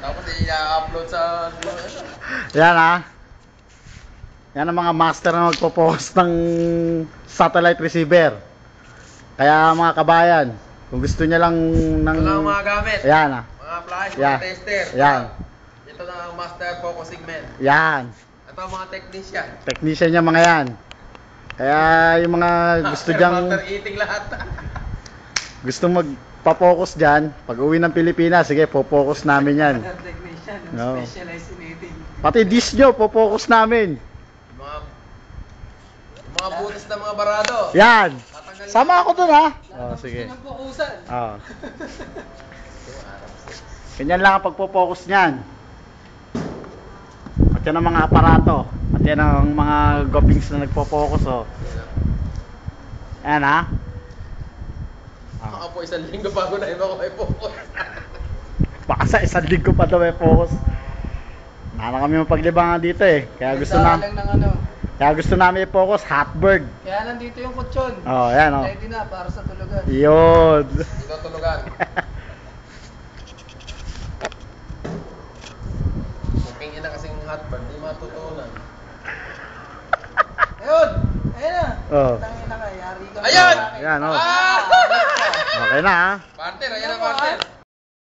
Tapos i-upload sa... Yan ha. Yan ang mga master na magpo-focus ng satellite receiver. Kaya mga kabayan, kung gusto niya lang ng... Ito lang ang mga gamit. Ayan ha. Mga flash, Yeah. mga tester. Yan. Ito na ang master focusing men. Yan. Ito ang mga technician. Technician niya mga yan. Kaya yung mga gusto diyang... Master eating lahat. gusto magpa-focus dyan, pag uwi ng Pilipinas, sige, po-focus namin yan. No. Pati dish nyo, po-focus namin. mga... Mga butas na mga barado. Yan. Sama ako dun ha. Oh, sige. Oh. Ganyan lang ang pagpo-focus niyan. At yan ang mga aparato. At yan ang mga gopings na nagpo-focus oh. Yan ha. Oh. po isang linggo bago na iba ko may focus. Baka sa isang linggo pa daw may focus. Nana kami mapaglibangan dito eh. Kaya gusto na lang ng ano. Kaya gusto namin i-focus hotbird. Kaya nandito yung kutsyon. Oh, yan oh. Ready na para sa tulugan. Yun. Dito tulugan. Kung ina kasing hotbird, di matutunan. Ayun! Ayun na! Oh. Ayan! Ayan, oh. Ah! Okay na ha. Partner, ayan ang partner.